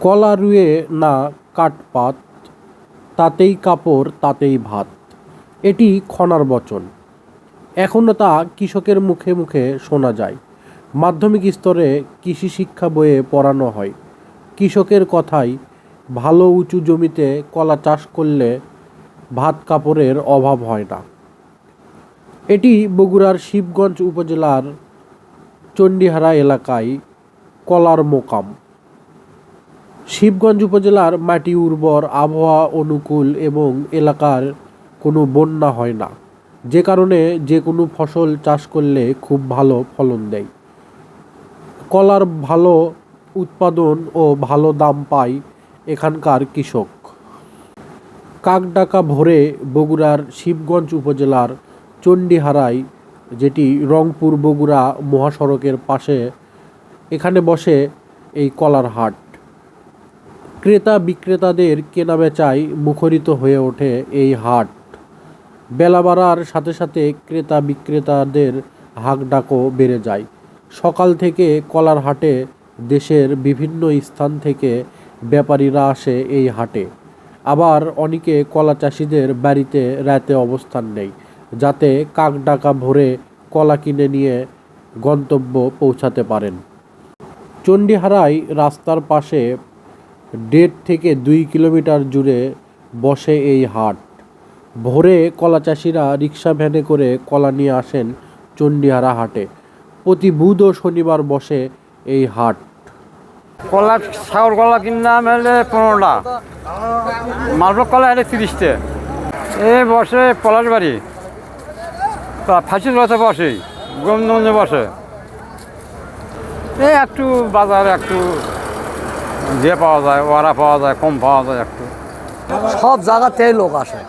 কলা রুয়ে না কাঠপাত তাতেই কাপড়, তাতেই ভাত। এটি খনার বচন। এখনও তা কৃষকের মুখে মুখে শোনা যায়। মাধ্যমিক স্তরে কৃষি শিক্ষা বইয়ে পড়ানো হয়। কৃষকের কথাই, ভালো উঁচু জমিতে কলা চাষ করলে ভাত কাপড়ের অভাব হয় না। এটি বগুড়ার শিবগঞ্জ উপজেলার চণ্ডীহারা এলাকায় কলার মোকাম। শিবগঞ্জ উপজেলার মাটি উর্বর, আবহাওয়া অনুকূল এবং এলাকার কোনো বন্যা হয় না। যে কারণে যে কোনো ফসল চাষ করলে খুব ভালো ফলন দেয়। কলার ভালো উৎপাদন ও ভালো দাম পায় এখানকার কৃষক। কাকডাকা ভোরে বগুড়ার শিবগঞ্জ উপজেলার চণ্ডীহারায়, যেটি রংপুর বগুড়া মহাসড়কের পাশে, এখানে বসে এই কলার হাট। ক্রেতা বিক্রেতাদের কেনাবেচায় মুখরিত হয়ে ওঠে এই হাট। বেলা বাড়ার সাথে সাথে ক্রেতা বিক্রেতাদের হাঁকডাকও বেড়ে যায়। সকাল থেকে কলার হাটে দেশের বিভিন্ন স্থান থেকে ব্যাপারীরা আসে এই হাটে। আবার অনেকে কলা চাষিদের বাড়িতে রাতে অবস্থান নেই যাতে কাকডাকা ভরে কলা কিনে নিয়ে গন্তব্য পৌঁছাতে পারেন। চণ্ডীহারায় রাস্তার পাশে দেড় থেকে দুই কিলোমিটার জুড়ে বসে এই হাট। ভোরে কলা চাষিরা রিক্সা ভ্যানে করে কলা নিয়ে আসেন চণ্ডীহারা হাটে। প্রতি বুধ ও শনিবার বসে এই হাট। কলা সাগর কলা কিনলাম হলে পনেরোটা। মালভোগ কলা হলে তিরিশটে। এ বসে পলাশ বাড়ি। ফাঁসির রথে বসে গোমগঞ্জে বসে। এ একটু বাজার, একটু যে পাওয়া যায় ওরা পাওয়া যায় কম পাওয়া যায় একটু। সব জায়গাতেই লোক আসে।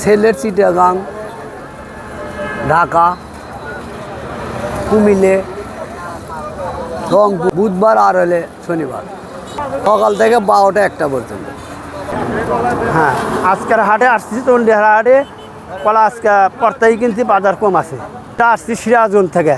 সেলের চিটাগাং ঢাকা কুমিলে রংপুর বুধবার আর হলে শনিবার। সকাল থেকে বারোটা একটা পর্যন্ত। হ্যাঁ আজকের হাটে আসছি চন্ডিহারা হাটে। কলা আজকে পড়তেই কিনছি বাজার কম আছে। তা আসছি সিরাজগঞ্জ থেকে।